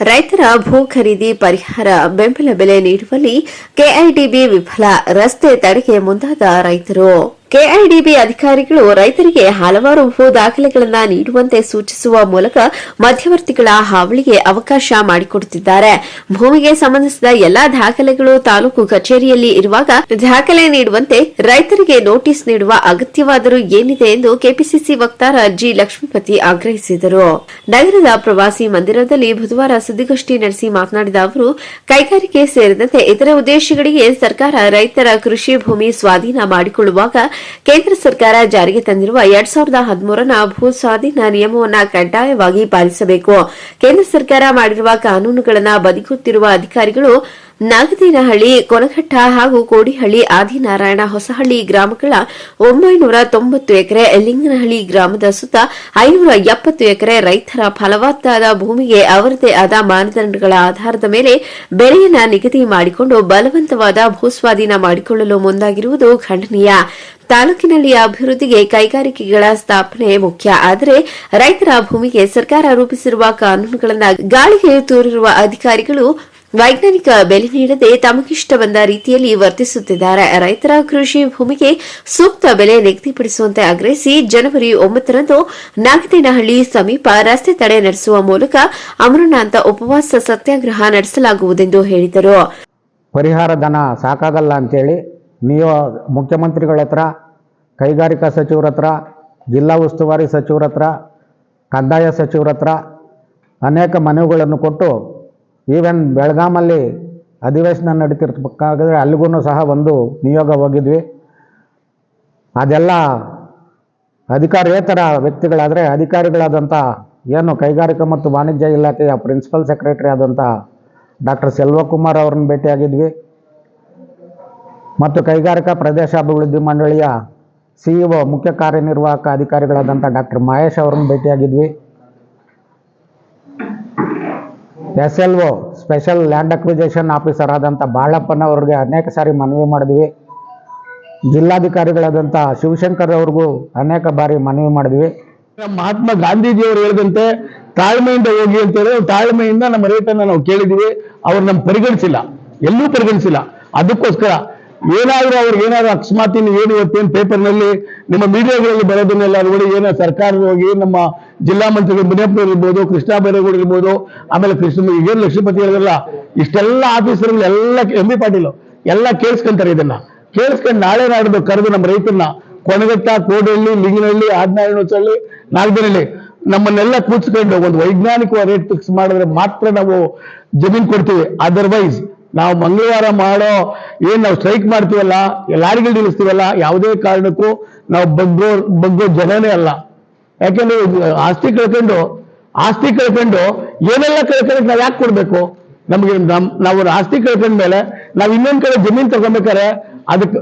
ರೈತರ ಭೂ ಖರೀದಿ ಪರಿಹಾರ ಬೆಂಬಲ ಬೆಲೆ ನೀಡುವಲ್ಲಿ ಕೆಐಡಿಬಿ ವಿಫಲ ರಸ್ತೆ ತಡೆಗೆ ಮುಂದಾದ ರೈತರು. ಕೆಐಡಿಬಿ ಅಧಿಕಾರಿಗಳು ರೈತರಿಗೆ ಹಲವಾರು ಭೂ ದಾಖಲೆಗಳನ್ನು ನೀಡುವಂತೆ ಸೂಚಿಸುವ ಮೂಲಕ ಮಧ್ಯವರ್ತಿಗಳ ಹಾವಳಿಗೆ ಅವಕಾಶ ಮಾಡಿಕೊಡುತ್ತಿದ್ದಾರೆ. ಭೂಮಿಗೆ ಸಂಬಂಧಿಸಿದ ಎಲ್ಲಾ ದಾಖಲೆಗಳು ತಾಲೂಕು ಕಚೇರಿಯಲ್ಲಿ ಇರುವಾಗ ದಾಖಲೆ ನೀಡುವಂತೆ ರೈತರಿಗೆ ನೋಟಿಸ್ ನೀಡುವ ಅಗತ್ಯವಾದರೂ ಏನಿದೆ ಎಂದು ಕೆಪಿಸಿಸಿ ವಕ್ತಾರ ಜಿ ಲಕ್ಷ್ಮೀಪತಿ ಆಗ್ರಹಿಸಿದರು. ನಗರದ ಪ್ರವಾಸಿ ಮಂದಿರದಲ್ಲಿ ಬುಧವಾರ ಸುದ್ದಿಗೋಷ್ಠಿ ನಡೆಸಿ ಮಾತನಾಡಿದ ಅವರು, ಕೈಗಾರಿಕೆ ಸೇರಿದಂತೆ ಇತರ ಉದ್ದೇಶಗಳಿಗೆ ಸರ್ಕಾರ ರೈತರ ಕೃಷಿ ಭೂಮಿ ಸ್ವಾಧೀನ ಮಾಡಿಕೊಳ್ಳುವಾಗ ಕೇಂದ್ರ ಸರ್ಕಾರ ಜಾರಿಗೆ ತಂದಿರುವ ಎರಡ್ ಸಾವಿರದ ಹದಿಮೂರನ ಭೂ ಸ್ವಾಧೀನ ನಿಯಮವನ್ನು ಕಡ್ಡಾಯವಾಗಿ ಪಾಲಿಸಬೇಕು. ಕೇಂದ್ರ ಸರ್ಕಾರ ಮಾಡಿರುವ ಕಾನೂನುಗಳನ್ನು ಬದಿಗುತ್ತಿರುವ ಅಧಿಕಾರಿಗಳು ನಾಗದೇನಹಳ್ಳಿ, ಕೊನಘಟ್ಟ ಹಾಗೂ ಕೋಡಿಹಳ್ಳಿ, ಆದಿನಾರಾಯಣ ಹೊಸಹಳ್ಳಿ ಗ್ರಾಮಗಳ ಒಂಬೈನೂರ ತೊಂಬತ್ತು ಎಕರೆ ಲಿಂಗನಹಳ್ಳಿ ಗ್ರಾಮದ ಸುತ್ತ ಐನೂರ ಎಪ್ಪತ್ತು ಎಕರೆ ರೈತರ ಫಲವತ್ತಾದ ಭೂಮಿಗೆ ಅವರದೇ ಆದ ಮಾನದಂಡಗಳ ಆಧಾರದ ಮೇಲೆ ಬೆಲೆಯನ್ನ ನಿಗದಿ ಮಾಡಿಕೊಂಡು ಬಲವಂತವಾದ ಭೂಸ್ವಾಧೀನ ಮಾಡಿಕೊಳ್ಳಲು ಮುಂದಾಗಿರುವುದು ಖಂಡನೀಯ. ತಾಲೂಕಿನಲ್ಲಿ ಅಭಿವೃದ್ಧಿಗೆ ಕೈಗಾರಿಕೆಗಳ ಸ್ಥಾಪನೆ ಮುಖ್ಯ. ಆದರೆ ರೈತರ ಭೂಮಿಗೆ ಸರ್ಕಾರ ರೂಪಿಸಿರುವ ಕಾನೂನುಗಳನ್ನು ಗಾಳಿಗೆ ತೋರಿರುವ ಅಧಿಕಾರಿಗಳು ವೈಜ್ಞಾನಿಕ ಬೆಲೆ ನೀಡದೆ ತಮಗಿಷ್ಟ ಬಂದ ರೀತಿಯಲ್ಲಿ ವರ್ತಿಸುತ್ತಿದ್ದಾರೆ. ರೈತರ ಕೃಷಿ ಭೂಮಿಗೆ ಸೂಕ್ತ ಬೆಲೆ ನಿಗದಿಪಡಿಸುವಂತೆ ಆಗ್ರಹಿಸಿ ಜನವರಿ ಒಂಬತ್ತರಂದು ನಾಗದೇನಹಳ್ಳಿ ಸಮೀಪ ರಸ್ತೆ ತಡೆ ನಡೆಸುವ ಮೂಲಕ ಅಮರನಾಥ ಉಪವಾಸ ಸತ್ಯಾಗ್ರಹ ನಡೆಸಲಾಗುವುದೆಂದು ಹೇಳಿದರು. ಪರಿಹಾರ ಧನ ಸಾಕಾಗಲ್ಲ ಅಂತೇಳಿ ನೀವು ಮುಖ್ಯಮಂತ್ರಿಗಳ ಹತ್ರ, ಕೈಗಾರಿಕಾ ಸಚಿವರ ಹತ್ರ, ಜಿಲ್ಲಾ ಉಸ್ತುವಾರಿ ಸಚಿವರ ಹತ್ರ, ಕಂದಾಯ ಸಚಿವರ ಹತ್ರ ಅನೇಕ ಮನವಿಗಳನ್ನು ಕೊಟ್ಟು ಈವನ್ ಬೆಳಗಾಮಲ್ಲಿ ಅಧಿವೇಶನ ನಡೀತಿರ್ಬೇಕಾದ್ರೆ ಅಲ್ಲಿಗೂ ಸಹ ಒಂದು ನಿಯೋಗ ಹೋಗಿದ್ವಿ. ಅದೆಲ್ಲ ಅಧಿಕಾರೇತರ ವ್ಯಕ್ತಿಗಳಾದರೆ ಅಧಿಕಾರಿಗಳಾದಂಥ ಏನು ಕೈಗಾರಿಕಾ ಮತ್ತು ವಾಣಿಜ್ಯ ಇಲಾಖೆಯ ಪ್ರಿನ್ಸಿಪಲ್ ಸೆಕ್ರೆಟರಿ ಆದಂಥ ಡಾಕ್ಟರ್ ಸೆಲ್ವಕುಮಾರ್ ಅವ್ರನ್ನ ಭೇಟಿಯಾಗಿದ್ವಿ. ಮತ್ತು ಕೈಗಾರಿಕಾ ಪ್ರದೇಶಾಭಿವೃದ್ಧಿ ಮಂಡಳಿಯ ಸಿಇಒ ಮುಖ್ಯ ಕಾರ್ಯನಿರ್ವಾಹಕ ಅಧಿಕಾರಿಗಳಾದಂಥ ಡಾಕ್ಟರ್ ಮಹೇಶ್ ಅವ್ರನ್ನ ಭೇಟಿಯಾಗಿದ್ವಿ. S L O special land acquisition officer ಆದಂಥ ಬಾಳಪ್ಪನವ್ರಿಗೆ ಅನೇಕ ಸಾರಿ ಮನವಿ ಮಾಡಿದ್ವಿ. ಜಿಲ್ಲಾಧಿಕಾರಿಗಳಾದಂಥ ಶಿವಶಂಕರ್ ಅವ್ರಿಗೂ ಅನೇಕ ಬಾರಿ ಮನವಿ ಮಾಡಿದ್ವಿ. ಮಹಾತ್ಮ ಗಾಂಧೀಜಿಯವರು ಹೇಳಿದಂತೆ, ತಾಳ್ಮೆಯಿಂದ ಹೋಗಿ ಅಂತ ಹೇಳಿದ್ರೆ ತಾಳ್ಮೆಯಿಂದ ನಮ್ಮ ರೇಟನ್ನು ನಾವು ಕೇಳಿದ್ವಿ ಅವ್ರು ನಮ್ಮ ಪರಿಗಣಿಸಿಲ್ಲ. ಎಲ್ಲೂ ಪರಿಗಣಿಸಿಲ್ಲ. ಅದಕ್ಕೋಸ್ಕರ ಏನಾದ್ರೂ ಅವ್ರಿಗೆ ಏನಾದ್ರು ಅಕಸ್ಮಾತ್ ಏನು ಇವತ್ತೇನು ಪೇಪರ್ನಲ್ಲಿ ನಿಮ್ಮ ಮೀಡಿಯಾಗಳಲ್ಲಿ ಬರೋದನ್ನೆಲ್ಲ ನೋಡಿ, ಏನೋ ಸರ್ಕಾರ ಹೋಗಿ ನಮ್ಮ ಜಿಲ್ಲಾ ಮಂತ್ರಿಗಳು ಮುನಿಯಪ್ಪನವ್ರು ಇರ್ಬೋದು, ಕೃಷ್ಣ ಬೈರೇಗೌಡ ಇರ್ಬೋದು, ಆಮೇಲೆ ಕೃಷ್ಣ ಏನು ಲಕ್ಷ್ಮೀಪತಿ ಹೇಳಿದ್ರಲ್ಲ, ಇಷ್ಟೆಲ್ಲ ಆಫೀಸರ್ಗಳು ಎಲ್ಲ ಎಂ ಬಿ ಪಾಟೀಲು, ಎಲ್ಲ ಕೇಳಿಸ್ಕೊಂತಾರೆ ಇದನ್ನ. ಕೇಳಿಸ್ಕೊಂಡು ನಾಳೆ ನಾಡಿದ್ದು ಕರೆದು ನಮ್ಮ ರೈತರನ್ನ ಕೊಣಗಟ್ಟ ಕೋಡಹಳ್ಳಿ ಲಿಂಗನಹಳ್ಳಿ ಆಡ್ನಾರಾಯಣ ಹೊಸಳ್ಳಿ ನಾಗದನಹಳ್ಳಿ ನಮ್ಮನ್ನೆಲ್ಲ ಕೂತ್ಕೊಂಡು ಒಂದು ವೈಜ್ಞಾನಿಕ ರೇಟ್ ಫಿಕ್ಸ್ ಮಾಡಿದ್ರೆ ಮಾತ್ರ ನಾವು ಜಮೀನು ಕೊಡ್ತೀವಿ. ಅದರ್ವೈಸ್ ನಾವು ಮಂಗಳವಾರ ಮಾಡೋ, ಏನು ನಾವು ಸ್ಟ್ರೈಕ್ ಮಾಡ್ತೀವಲ್ಲ, ಲಾರಿಗಳು ನಿಲ್ಲಿಸ್ತೀವಲ್ಲ, ಯಾವುದೇ ಕಾರಣಕ್ಕೂ ನಾವು ಬಗ್ಗೋ ಬಗ್ಗೋ ಜನನೇ ಅಲ್ಲ. ಯಾಕೆಂದ್ರೆ ಆಸ್ತಿ ಕಳ್ಕೊಂಡು ಆಸ್ತಿ ಕಳ್ಕೊಂಡು ಏನೆಲ್ಲ ಕಳ್ಕೊಂಡಕ್ಕೆ ನಾವು ಯಾಕೆ ಕೊಡ್ಬೇಕು? ನಮಗೆ ನಮ್ ನಾವು ಆಸ್ತಿ ಕಳ್ಕೊಂಡ್ಮೇಲೆ ನಾವು ಇನ್ನೊಂದ್ ಕಡೆ ಜಮೀನ್ ತಗೊಬೇಕಾರೆ ಅದಕ್ಕೆ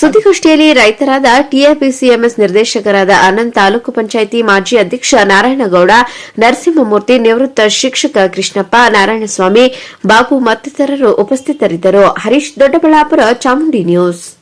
ಸುದ್ದಿಗೋಷ್ಠಿಯಲ್ಲಿ ರೈತರಾದ ಟಿಎಪಿಸಿಎಂಎಸ್ ನಿರ್ದೇಶಕರಾದ ಅನಂತ್ ತಾಲೂಕು ಪಂಚಾಯಿತಿ ಮಾಜಿ ಅಧ್ಯಕ್ಷ ನಾರಾಯಣಗೌಡ, ನರಸಿಂಹಮೂರ್ತಿ, ನಿವೃತ್ತ ಶಿಕ್ಷಕ ಕೃಷ್ಣಪ್ಪ, ನಾರಾಯಣಸ್ವಾಮಿ, ಬಾಬು ಮತ್ತಿತರರು ಉಪಸ್ಥಿತರಿದ್ದರು. ಹರೀಶ್ ದೊಡ್ಡಬಳ್ಳಾಪುರ, ಚಾಮುಂಡಿ ನ್ಯೂಸ್.